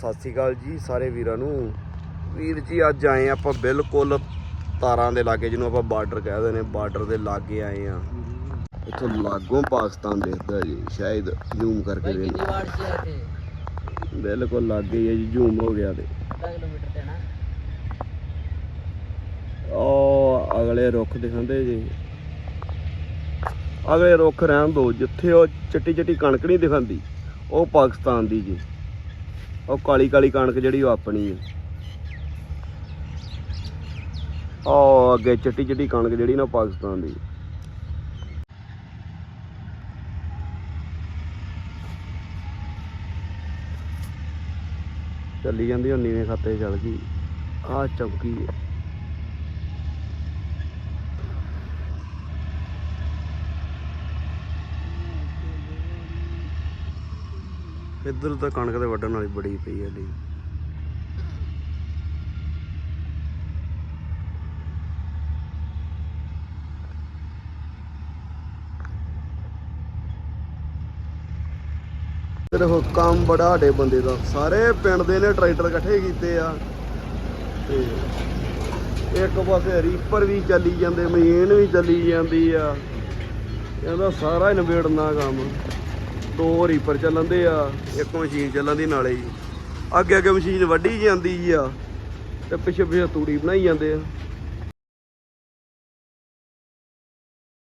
ਸਤਿ ਸ਼੍ਰੀ ਅਕਾਲ ਜੀ ਸਾਰੇ ਵੀਰਾਂ ਨੂੰ। ਵੀਰ ਜੀ ਅੱਜ ਆਏ ਆਪਾਂ ਬਿਲਕੁਲ ਤਾਰਾਂ ਦੇ ਲਾਗੇ ਜਿਹਨੂੰ ਆਪਾਂ ਬਾਰਡਰ ਕਹਿੰਦੇ ਨੇ ਬਾਰਡਰ ਦੇ ਲਾਗੇ ਆਏ ਆ ਇੱਥੋਂ ਲਾਗੋਂ ਪਾਕਿਸਤਾਨ ਦੇਖਦਾ ਜੀ ਸ਼ਾਇਦ ਜ਼ੂਮ ਕਰਕੇ ਦੇ ਬਿਲਕੁਲ ਲਾਗੇ ਹੈ ਜੀ ਜ਼ੂਮ ਹੋ ਗਿਆ ਤੇ। ਉਹ ਅਗਲੇ ਰੁੱਖ ਦਿਖਾਉਂਦੇ ਜੀ। ਅਗਲੇ ਰੁੱਖ ਰਹਿਣ ਦੋ ਜਿੱਥੇ ਉਹ ਚਿੱਟੀ ਚਿੱਟੀ ਕਣਕ ਨਹੀਂ ਦਿਖਾਉਂਦੀ ਉਹ ਪਾਕਿਸਤਾਨ ਦੀ ਜੀ। ਉਹ ਕਾਲੀ ਕਾਲੀ ਕਣਕ ਜਿਹੜੀ ਉਹ ਆਪਣੀ ਹੈ ਉਹ ਅੱਗੇ ਚਿੱਟੀ ਚਿੱਟੀ ਕਣਕ ਜਿਹੜੀ ਨਾ ਪਾਕਿਸਤਾਨ ਦੀ। ਚੱਲੀ ਜਾਂਦੀ ਹੁਣ ਨੀਵੇਂ ਖਾਤੇ 'ਚ ਚੱਲ ਗਈ। ਆ। ਚੌਕੀ ਹੈ ਇੱਧਰ ਤਾਂ ਕਣਕ ਦੇ ਵੱਢਣ ਵਾਲੀ ਬੜੀ ਪਈ ਹੈ ਲਈ ਦੇਖੋ ਕੰਮ ਬੜਾ ਸਾਡੇ ਬੰਦੇ ਦਾ। ਸਾਰੇ ਪਿੰਡ ਦੇ ਨੇ ਟਰੈਕਟਰ ਇਕੱਠੇ ਕੀਤੇ ਆ। ਤੇ ਇੱਕ ਪਾਸੇ ਰੀਪਰ ਵੀ ਚੱਲੀ ਜਾਂਦੇ, ਮਸ਼ੀਨ ਵੀ ਚੱਲੀ ਜਾਂਦੀ ਆ। ਇਹਦਾ ਸਾਰਾ ਹੀ ਨਿਬੇੜਨਾ ਕੰਮ। ਦੋ ਰੀਪਰ ਚੱਲਣ ਦੇ ਆ, ਇੱਕ ਮਸ਼ੀਨ ਚੱਲਣ ਦੀ ਨਾਲੇ ਹੀ ਅੱਗੇ ਅੱਗੇ ਮਸ਼ੀਨ ਵੱਢੀ ਜਾਂਦੀ ਆ, ਤੇ ਪਿੱਛੇ ਪਿੱਛੇ ਤੂੜੀ ਬਣਾਈ ਜਾਂਦੇ ਆ।